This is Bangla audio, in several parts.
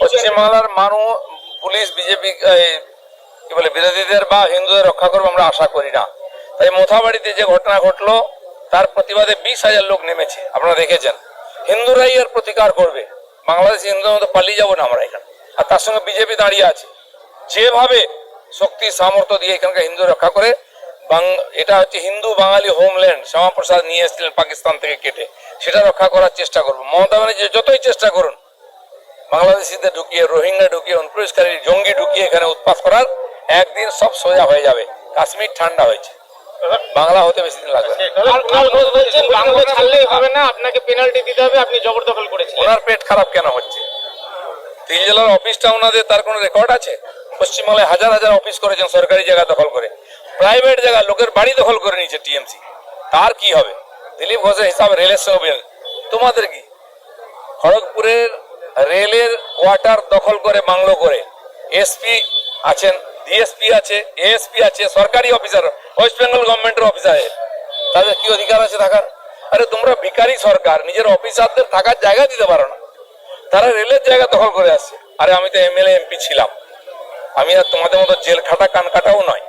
পশ্চিমবাংলার মানুষ পুলিশ, বিজেপি কি বলে, বিরোধীদের বা হিন্দুদের রক্ষা করবে আমরা আশা করি না। তাই মোথাবাড়িতে যে ঘটনা ঘটলো, তার প্রতিবাদে বিশ হাজার লোক নেমেছে, আপনারা দেখেছেন। হিন্দুরাই এর প্রতিকার করবে। বাংলাদেশি হিন্দুদের মতো পালিয়ে যাব না আমরা এখানে। আর তার সঙ্গে বিজেপি দাঁড়িয়ে আছে। যেভাবে শক্তি, সামর্থ্য দিয়ে এখানকার হিন্দু রক্ষা করে এটা হচ্ছে হিন্দু বাঙালি হোমল্যান্ড শ্যামাপ্রসাদ নিয়ে এসেছিলেন পাকিস্তান থেকে কেটে। সেটা রক্ষা করার চেষ্টা করব। মমতা ব্যানার্জি যতই চেষ্টা করুন বাংলাদেশিদের ঢুকিয়ে রোহিঙ্গা ঢুকিয়ে অনুপ্রবেশকারী জঙ্গি ঢুকিয়ে এখানে উৎপাত করার একদিন সব সোজা হয়ে যাবে। কাশ্মীর ঠান্ডা হয়েছে। বাংলা হতে বেশি দিন লাগবে বাংলা ছাড়লেই হবে না আপনাকে পেনাল্টি দিতে হবে আপনি জবরদখল করেছেন ওনার পেট খারাপ কেন হচ্ছে? তিন জেলার অফিসটা ওনাদের তার কোনো রেকর্ড আছে? পশ্চিমবাংলায় হাজার হাজার অফিস করেছেন সরকারি জায়গা দখল করে। প্রাইভেট জায়গা লোকের বাড়ি দখল করে নিয়েছে টিএমসি। তার কি হবে? দিলীপ ঘোষের হিসাবে রেলের সঙ্গে তোমাদের কি? খড়গপুরের রেলের কোয়ার্টার দখল করে বাংলো করে। এসপি আছেন, ডিএসপি আছে, এএসপি আছে, সরকারি অফিসার, ওয়েস্ট বেঙ্গল গভর্নমেন্টের অফিসারে। তাদের কি অধিকার আছে থাকার? আরে তোমরা ভিখারি সরকার, নিজের অফিসারদের থাকার জায়গা দিতে পারো না। তারা রেলের জায়গা দখল করে আসছে। আরে আমি তো এমএলএ, এমপি ছিলাম। আমি আর তোমাদের মতো জেল খাটা, কান কাটাও নয়।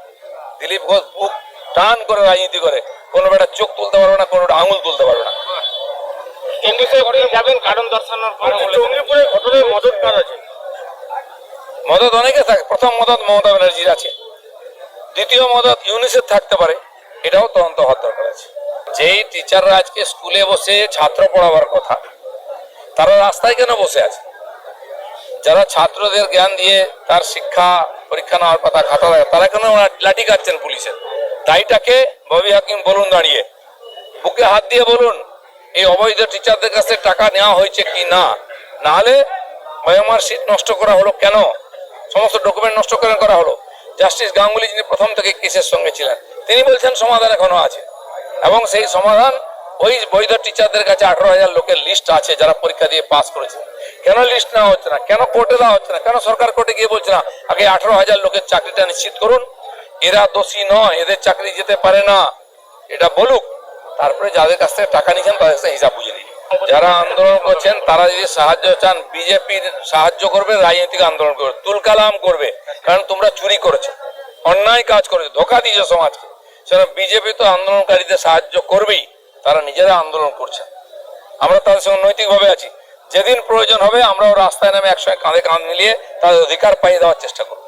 দিলীপ ঘোষ বুক টান করে রাজনীতি করে। কোনো বেটা চোখ তুলতে পারবে না, কোনো আঙুল তুলতে পারবে না। যাবেন কারণ দর্শানোর পরে জঙ্গিপুরে ঘটনায় মদত কার আছে? মদত অনেকে থাকে প্রথম মদত মমতা ব্যানার্জির আছে। দ্বিতীয় মদত ইউনিসেফ থাকতে পারে এটাও তদন্ত হওয়ার দরকার আছে। যেই টিচাররা আজকে স্কুলে বসে ছাত্র পড়াবার কথা তারা রাস্তায় কেন বসে আছে? যারা ছাত্রদের জ্ঞান দিয়ে তার শিক্ষা পরীক্ষা নেওয়ার কথা খাতা দেয় তারা কেন লাঠি কাটছেন পুলিশের? দায়টাকে ববি হাকিম বলুন দাঁড়িয়ে বুকে হাত দিয়ে বলুন এই অবৈধ টিচারদের কাছে টাকা নেওয়া হয়েছে কি না? নাহলে মায়ামার সিট নষ্ট করা হলো কেন? সমস্ত ডকুমেন্ট নষ্ট করে করা হলো? জাস্টিস গাঙ্গুলি যিনি প্রথম থেকে কেসের সঙ্গে ছিলেন, তিনি বলছেন সমাধান এখনও আছে। এবং সেই সমাধান ওই বৈধ টিচারদের কাছে আঠারো হাজার লোকের লিস্ট আছে যারা পরীক্ষা দিয়ে পাস করেছে। কেন লিস্ট নেওয়া হচ্ছে না? কেন কোর্টে দেওয়া হচ্ছে না? কেন সরকার কোর্টে গিয়ে বলছে না, আগে আঠারো হাজার লোকের চাকরিটা নিশ্চিত করুন। এরা দোষী নয়, এদের চাকরি যেতে পারে না। এটা বলুক। তারপরে যাদের কাছ থেকে টাকা নিয়েছেন, তাদের কাছে হিসাব বুঝে নিন। যারা আন্দোলন করছেন, তারা যদি সাহায্য চান, বিজেপির সাহায্য করবে, রাজনৈতিক আন্দোলন করবে, তুলকালাম করবে, কারণ তোমরা চুরি করেছ, অন্যায় কাজ করেছ, ধোকা দিয়েছ সমাজকে। সেরকম বিজেপি তো আন্দোলনকারীদের সাহায্য করবেই, তারা নিজেরা আন্দোলন করছেন। আমরা তাদের সঙ্গে নৈতিকভাবে আছি। যেদিন প্রয়োজন হবে, আমরাও রাস্তায় নামে একসঙ্গে কাঁধে কাঁধ মিলিয়ে তাদের অধিকার পাইয়ে দেওয়ার চেষ্টা করব।